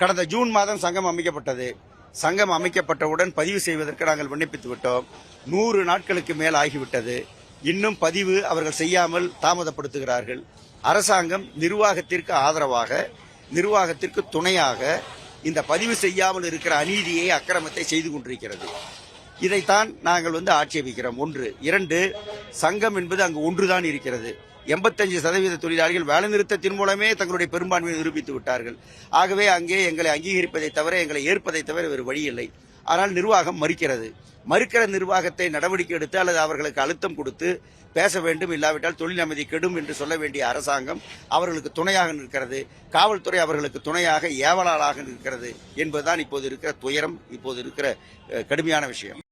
கடந்த ஜூன் மாதம் சங்கம் அமைக்கப்பட்டது. சங்கம் அமைக்கப்பட்டவுடன் பதிவு செய்வதற்கு நாங்கள் விண்ணப்பித்து விட்டோம். நூறு நாட்களுக்கு மேல் ஆகிவிட்டது. இன்னும் பதிவு அவர்கள் செய்யாமல் தாமதப்படுத்துகிறார்கள். அரசாங்கம் நிர்வாகத்திற்கு ஆதரவாக நிர்வாகத்திற்கு துணையாக இந்த பதிவு செய்யாமல் இருக்கிற அநீதியை அக்கிரமத்தை செய்து கொண்டிருக்கிறது. இதைத்தான் நாங்கள் வந்து ஆட்சேபிக்கிறோம். ஒன்று. இரண்டு சங்கம் என்பது அங்கு ஒன்றுதான் இருக்கிறது. எண்பத்தஞ்சு சதவீத தொழிலாளிகள் வேலைநிறுத்தத்தின் மூலமே தங்களுடைய பெரும்பான்மையை நிரூபித்து விட்டார்கள். ஆகவே அங்கே எங்களை அங்கீகரிப்பதை தவிர எங்களை ஏற்பதை தவிர வேறு வழி இல்லை. ஆனால் நிர்வாகம் மறுக்கிறது. மறுக்கிற நிர்வாகத்தை நடவடிக்கை எடுத்து அல்லது அவர்களுக்கு அழுத்தம் கொடுத்து பேச வேண்டும். இல்லாவிட்டால் தொழில் அமைதி கெடும் என்று சொல்ல வேண்டிய அரசாங்கம் அவர்களுக்கு துணையாக நிற்கிறது. காவல்துறை அவர்களுக்கு துணையாக ஏவலாளாக நிற்கிறது என்பதுதான் இப்போது இருக்கிற துயரம் இப்போது இருக்கிற கடுமையான விஷயம்.